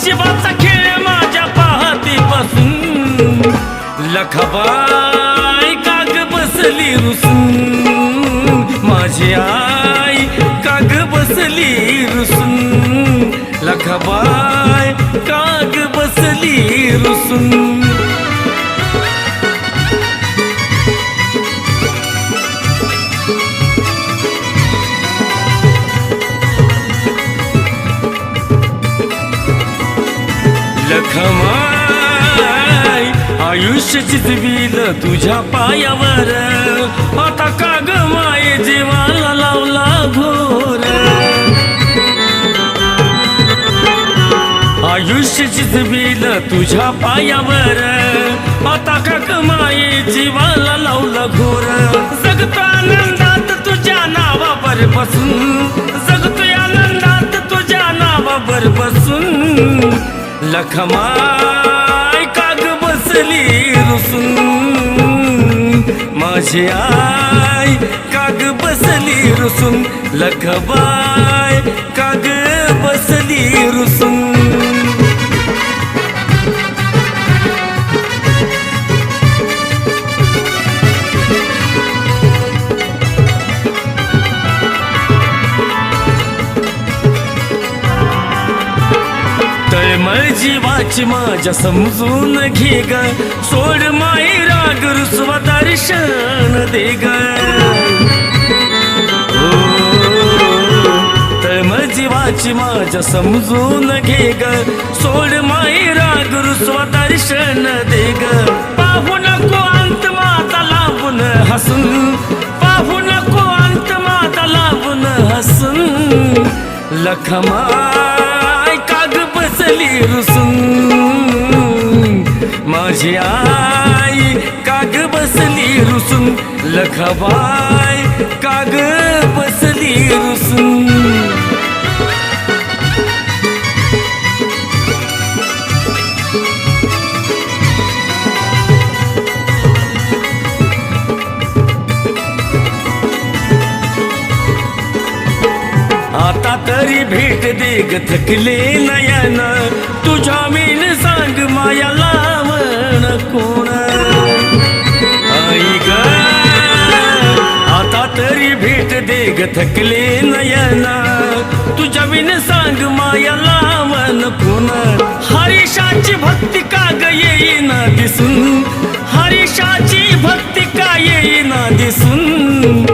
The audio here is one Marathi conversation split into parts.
शिवाचा खेळ माझ्या पाहती बसून लखबाई काग बसली रुसून. माझी आई काग बसली रुसून. लखबाई काग बसली रुसून. लखमाई आयुष्य चितवील तुझ्या पायावर. आता का ग माये जीवाला लावला घोर आयुष्य चितवील तुझ्या पायावर. आता का ग माये जीवाला लावला घोर? जगता आनंदात तुझ्या नावावर बसून. लखमाय काग बसली रुसून. माझी आई काग बसली रुसून. लखबाय काग बसली रुसून. जीवाची माझ्या समजून घे ग. सोड माई राग रुसवा दर्शन दे ग. जीवाची माझ्या समजून घे ग. सोड माई राग रुसवा दर्शन दे ग. पाहू नको अंत माता लावून हसून. पाहू नको अंत माता लावून हसून. लखमा बसली रुसून माझी आई काग बसली रुसून लखबाय काग बसली रुसून आता तरी भेट दे ग थकले नयन भेट ग थकले नयना तुझ्या विन सांग माया लावण पुन्हा हरीशाची भक्ती का ग येईना दिसून? हरीशाची भक्ती का येईना दिसून?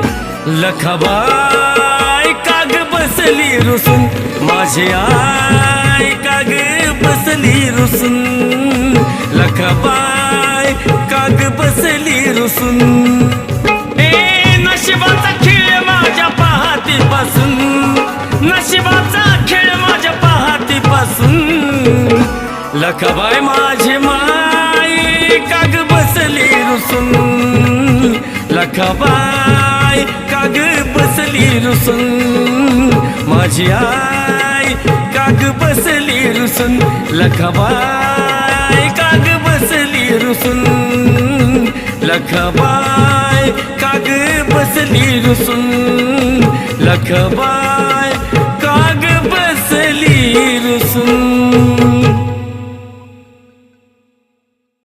लखबाय काग बसली रुसून? माझी आय काग बसली रुसून? लखबाय काग बसली रुसून? लखबाय माझी माई काग बसली रुसून. लखबाय काग बसली रुसून. माझी आई काग बसली रुसून. लखबाय काग बसली रुसून. लखबाय काग बसली रुसून. लखबाय